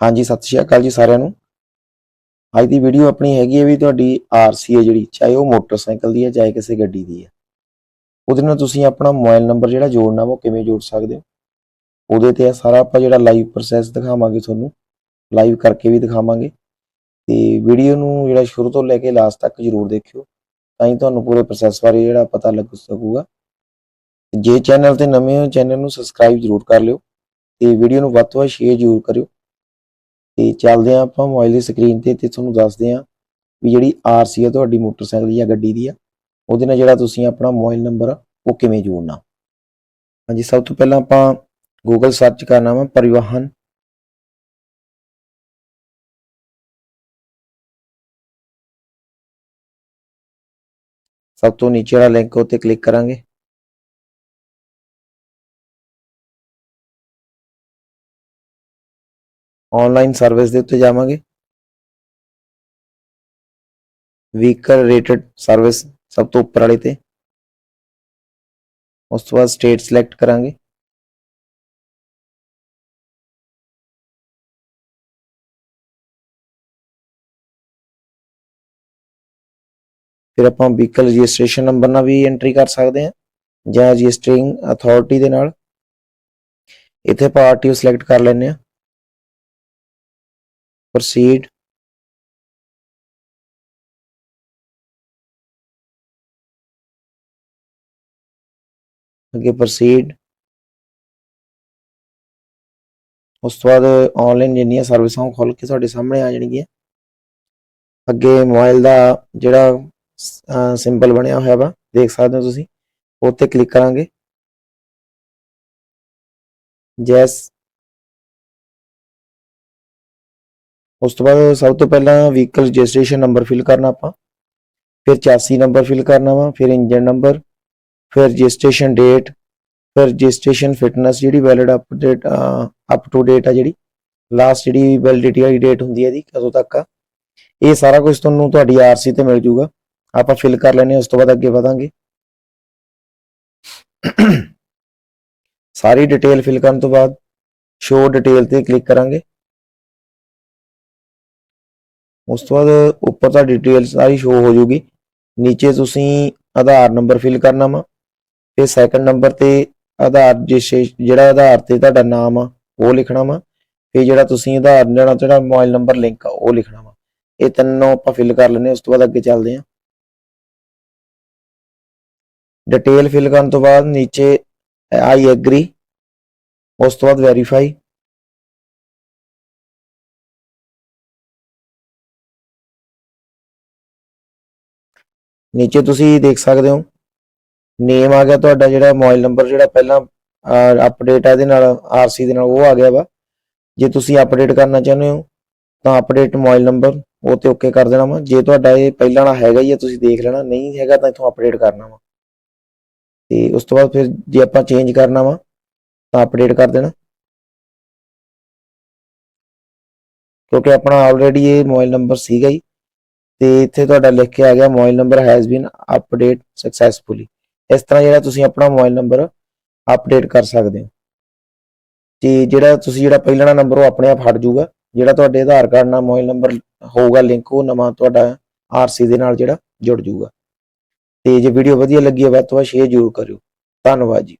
ਹਾਂਜੀ, ਸਤਿ ਸ਼੍ਰੀ ਅਕਾਲ ਜੀ ਸਾਰਿਆਂ ਨੂੰ। ਅੱਜ ਦੀ ਵੀਡੀਓ ਆਪਣੀ ਹੈਗੀ ਹੈ ਵੀ ਤੁਹਾਡੀ ਆਰਸੀ ਹੈ ਜਿਹੜੀ, ਚਾਹੇ ਉਹ ਮੋਟਰਸਾਈਕਲ ਦੀ ਹੈ, ਚਾਹੇ ਕਿਸੇ ਗੱਡੀ ਦੀ ਹੈ। ਉਹਦੇ ਨਾਲ ਤੁਸੀਂ ਆਪਣਾ ਮੋਬਾਈਲ ਨੰਬਰ ਜਿਹੜਾ ਜੋੜਨਾ ਵਾ, ਉਹ ਕਿਵੇਂ ਜੋੜ ਸਕਦੇ ਹੋ? ਉਹਦੇ ਤੇ ਆ ਸਾਰਾ ਆਪਾਂ ਜਿਹੜਾ ਲਾਈਵ ਪ੍ਰੋਸੈਸ ਦਿਖਾਵਾਂਗੇ ਤੁਹਾਨੂੰ। ਲਾਈਵ ਕਰਕੇ ਵੀ ਦਿਖਾਵਾਂਗੇ। ਤੇ ਵੀਡੀਓ ਨੂੰ ਜਿਹੜਾ ਸ਼ੁਰੂ ਤੋਂ ਲੈ ਕੇ ਲਾਸਟ ਤੱਕ ਜਰੂਰ ਦੇਖਿਓ। ਤਾਂ ਹੀ ਤੁਹਾਨੂੰ ਪੂਰੇ ਪ੍ਰੋਸੈਸ ਬਾਰੇ ਜਿਹੜਾ ਪਤਾ ਲੱਗ ਸਕੂਗਾ। ਜੇ ਚੈਨਲ ਤੇ ਨਵੇਂ ਹੋ ਚੈਨਲ ਨੂੰ ਸਬਸਕ੍ਰਾਈਬ ਜਰੂਰ ਕਰ ਲਿਓ। ਤੇ ਵੀਡੀਓ ਨੂੰ ਵੱਧ ਤੋਂ ਵੱਧ ਸ਼ੇਅਰ ਜਰੂਰ ਕਰਿਓ। ਤੇ ਚੱਲਦੇ ਆ ਆਪਾਂ ਮੋਬਾਈਲ ਦੀ ਸਕਰੀਨ ਤੇ ਤੇ ਤੁਹਾਨੂੰ ਦੱਸਦੇ ਆ ਵੀ ਜਿਹੜੀ ਆਰਸੀ ਆ ਤੁਹਾਡੀ ਮੋਟਰਸਾਈਕਲ ਜਾਂ ਗੱਡੀ ਦੀ ਆ, ਉਹਦੇ ਨਾਲ ਜਿਹੜਾ ਤੁਸੀਂ ਆਪਣਾ ਮੋਬਾਈਲ ਨੰਬਰ ਉਹ ਕਿਵੇਂ ਜੋੜਨਾ। ਹਾਂਜੀ, ਸਭ ਤੋਂ ਪਹਿਲਾਂ ਆਪਾਂ ਗੂਗਲ ਸਰਚ ਕਰਨਾ ਵਾ ਪਰਿਵਾਹਨ। ਸਭ ਤੋਂ ਨੀਚੇ ਵਾਲਾ ਲਿੰਕ ਉੱਤੇ ਕਲਿੱਕ ਕਰਾਂਗੇ। ਆਨਲਾਈਨ ਸਰਵਿਸ ਦੇ ਉੱਤੇ ਜਾਵਾਂਗੇ ਵਹੀਕਲ ਰੇਟਡ ਸਰਵਿਸ ਸਭ ਤੋਂ ਉੱਪਰ ਵਾਲੇ ਤੇ ਉਸ ਤੋਂ ਬਾਅਦ ਸਟੇਟ ਸਿਲੈਕਟ ਕਰਾਂਗੇ ਫਿਰ ਆਪਾਂ ਵਹੀਕਲ ਰਜਿਸਟ੍ਰੇਸ਼ਨ ਨੰਬਰ ਨਾਲ ਵੀ ਐਂਟਰੀ ਕਰ ਸਕਦੇ ਹਾਂ ਜਾਂ ਰਜਿਸਟਰਿੰਗ ਅਥਾਰਟੀ ਦੇ ਨਾਲ ਇੱਥੇ ਆਪਾਂ ਆਰਟੀਓ ਸਿਲੈਕਟ ਕਰ ਲੈਂਦੇ ਹਾਂ proceed. ਅੱਗੇ ਪ੍ਰੋਸੀਡ ਉਸ ਤੋਂ ਬਾਅਦ ਆਨਲਾਈਨ ਜਿੰਨੀਆਂ ਸਰਵਿਸਾਂ ਉਹ ਖੁੱਲ ਕੇ ਤੁਹਾਡੇ ਸਾਹਮਣੇ ਆ ਜਾਣਗੀਆਂ। ਅੱਗੇ ਮੋਬਾਈਲ ਦਾ ਜਿਹੜਾ ਸਿੰਬਲ ਬਣਿਆ ਹੋਇਆ ਵਾ, ਦੇਖ ਸਕਦੇ ਹੋ ਤੁਸੀਂ, ਉਹ ਤੇ ਕਲਿੱਕ ਕਰਾਂਗੇ। ਜੈਸ ਉਸ ਤੋਂ ਬਾਅਦ ਸਭ ਤੋਂ ਪਹਿਲਾਂ ਵਹੀਕਲ ਰਜਿਸਟ੍ਰੇਸ਼ਨ ਨੰਬਰ ਫਿਲ ਕਰਨਾ ਆਪਾਂ। ਫਿਰ ਚਾਸੀ ਨੰਬਰ ਫਿਲ ਕਰਨਾ ਵਾ, ਫਿਰ ਇੰਜਨ ਨੰਬਰ ਫਿਰ ਰਜਿਸਟ੍ਰੇਸ਼ਨ ਡੇਟ ਫਿਰ ਰਜਿਸਟ੍ਰੇਸ਼ਨ ਫਿਟਨੈਸ ਜਿਹੜੀ valid update up to date ਆ ਜਿਹੜੀ ਲਾਸਟ ਜਿਹੜੀ ਵੈਲਿਡਿਟੀ ਵਾਲੀ ਡੇਟ ਹੁੰਦੀ ਹੈ ਇਹਦੀ, ਕਦੋਂ ਤੱਕ ਆ। ਇਹ ਸਾਰਾ ਕੁਝ ਤੁਹਾਨੂੰ ਤੁਹਾਡੀ ਆਰਸੀ ਤੇ ਮਿਲ ਜੂਗਾ। ਆਪਾਂ ਫਿਲ ਕਰ ਲੈਨੇ ਉਸ ਤੋਂ ਬਾਅਦ ਅੱਗੇ ਵਧਾਂਗੇ। ਸਾਰੀ ਡਿਟੇਲ ਫਿਲ ਕਰਨ ਤੋਂ ਬਾਅਦ ਸ਼ੋ ਡਿਟੇਲ ਤੇ ਕਲਿੱਕ ਕਰਾਂਗੇ। ਉਸ ਤੋਂ ਬਾਅਦ ਉੱਪਰ ਤਾਂ ਡਿਟੇਲ ਸਾਰੀ ਸ਼ੋ ਹੋ ਜੂਗੀ ਨੀਚੇ ਤੁਸੀਂ ਆਧਾਰ ਨੰਬਰ ਫਿਲ ਕਰਨਾ ਵਾ ਫਿਰ ਸੈਕੰਡ ਨੰਬਰ ਤੇ ਆਧਾਰ ਜਿਹੜਾ ਆਧਾਰ ਤੇ ਤੁਹਾਡਾ ਨਾਮ ਆ, ਉਹ ਲਿਖਣਾ ਵਾ ਫਿਰ ਜਿਹੜਾ ਤੁਸੀਂ ਆਧਾਰ ਜਿਹੜਾ ਜਿਹੜਾ ਮੋਬਾਈਲ ਨੰਬਰ ਲਿੰਕ ਆ, ਉਹ ਲਿਖਣਾ ਵਾ। ਇਹ ਤਿੰਨੋਂ ਆਪਾਂ ਫਿਲ ਕਰ ਲੈਨੇ ਉਸ ਤੋਂ ਬਾਅਦ ਅੱਗੇ ਚੱਲਦੇ ਹਾਂ। ਡਿਟੇਲ ਫਿਲ ਕਰਨ ਤੋਂ ਬਾਅਦ ਨੀਚੇ ਆਈ ਐਗਰੀ ਉਸ ਤੋਂ ਬਾਅਦ ਵੈਰੀਫਾਈ ਨੀਚੇ ਤੁਸੀਂ ਦੇਖ ਸਕਦੇ ਹੋ। ਨੇਮ ਆ ਗਿਆ ਤੁਹਾਡਾ ਜਿਹੜਾ ਮੋਬਾਈਲ ਨੰਬਰ ਜਿਹੜਾ ਪਹਿਲਾਂ ਅਪਡੇਟ ਆ ਇਹਦੇ ਨਾਲ ਆਰਸੀ ਦੇ ਨਾਲ ਉਹ ਆ ਗਿਆ ਵਾ। ਜੇ ਤੁਸੀਂ ਅਪਡੇਟ ਕਰਨਾ ਚਾਹੁੰਦੇ ਹੋ, ਤਾਂ ਅਪਡੇਟ ਮੋਬਾਈਲ ਨੰਬਰ ਉਹ ਤੇ ਓਕੇ ਕਰ ਦੇਣਾ ਵਾ। ਜੇ ਤੁਹਾਡਾ ਇਹ ਪਹਿਲਾਂ ਵਾਲਾ ਹੈਗਾ ਹੀ ਆ, ਤੁਸੀਂ ਦੇਖ ਲੈਣਾ। ਨਹੀਂ ਹੈਗਾ ਤਾਂ ਇਥੋਂ ਅਪਡੇਟ ਕਰਨਾ ਵਾ। ਤੇ ਉਸ ਤੋਂ ਬਾਅਦ ਫਿਰ ਜੇ ਆਪਾਂ ਚੇਂਜ ਕਰਨਾ ਵਾ, ਤਾਂ ਅਪਡੇਟ ਕਰ ਦੇਣਾ। ਕਿਉਂਕਿ ਆਪਣਾ ਆਲਰੇਡੀ ਇਹ ਮੋਬਾਈਲ ਨੰਬਰ ਸੀਗਾ ਹੀ। ਤੇ ਇੱਥੇ ਤੁਹਾਡਾ ਲਿਖ ਕੇ ਆ ਗਿਆ mobile number has been update successfully ਇਸ ਤਰ੍ਹਾਂ ਜਿਹੜਾ ਤੁਸੀਂ ਆਪਣਾ ਮੋਬਾਈਲ ਨੰਬਰ ਅਪਡੇਟ ਕਰ ਸਕਦੇ ਹੋ। ਤੇ ਜਿਹੜਾ ਤੁਸੀਂ ਜਿਹੜਾ ਪਹਿਲਾਂ ਨੰਬਰ ਉਹ ਆਪਣੇ ਆਪ ਹਟ ਜਾਊਗਾ। ਜਿਹੜਾ ਤੁਹਾਡੇ ਆਧਾਰ ਕਾਰਡ ਨਾਲ ਮੋਬਾਈਲ ਨੰਬਰ ਹੋਊਗਾ ਲਿੰਕ ਉਹ ਨਵਾਂ ਤੁਹਾਡਾ ਆਰਸੀ ਦੇ ਨਾਲ ਜਿਹੜਾ ਜੁੜ ਜਾਊਗਾ। ਤੇ ਜੇ ਵੀਡੀਓ ਵਧੀਆ ਲੱਗੀ ਹੈ ਵੱਧ ਤੋਂ ਵੱਧ ਸ਼ੇਅਰ ਜ਼ਰੂਰ ਕਰਿਓ। ਧੰਨਵਾਦ ਜੀ।